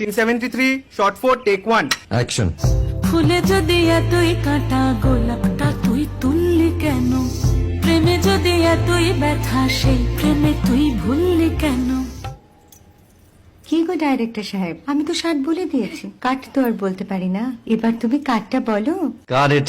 Scene seventy three shot four take ফুলে যদি এতই কাটা গোলাপটা তুই তুললি কেন? প্রেমে যদি এতই ব্যথা সেই প্রেমে তুই ভুললি কেন? কি গো ডাইরেক্টর সাহেব? আমি তো ষাট বলে দিয়েছি। কাট তো আর বলতে পারি না। এবার তুমি কাটটা বলো। Got it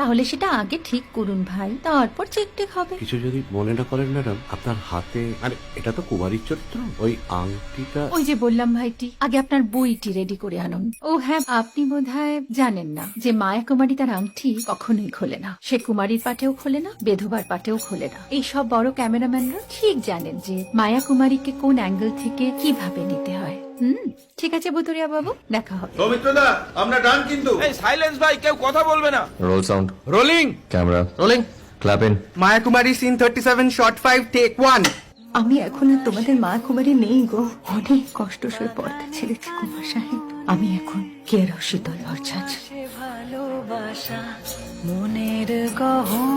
তাহলে সেটা আগে ঠিক করুন ভাই তারপর চেক টেক হবে। কিছু যদি মনে না করেন ম্যাডাম আপনার হাতে আরে এটা তো কুমারীর চরিত্র ওই আংটিটা ওই যে বললাম ভাইটি আগে আপনার বইটি রেডি করে আনুন। ও হ্যাঁ আপনি বোধহয় জানেন না যে মায়া কুমারী তার আংটি কখনোই খোলে না। সে কুমারীর পাটেও খোলে না বেধবার পাটেও খোলে না। এই সব বড় ক্যামেরাম্যানরা ঠিক জানেন যে মায়া কুমারীকে কোন অ্যাঙ্গেল থেকে কীভাবে নিতে হয়। হুম ঠিক আছে বুতুরিয়া বাবু দেখা হবে। সৌমিত্রদা আমরা ডান কিন্তু। সাইলেন্স ভাই কেউ কথা বলবে না। Roll sound rolling camera rolling clap Maya Kumari scene thirty seven shot five take one আমি এখন আর তোমাদের মা কুমারী নেই গো। অনেক কষ্ট সয়ে পড়তে ছেড়েছি কুমার সাহেব। আমি এখন কেরো শীতল ভরছাছ ভালোবাসা মনের গহনে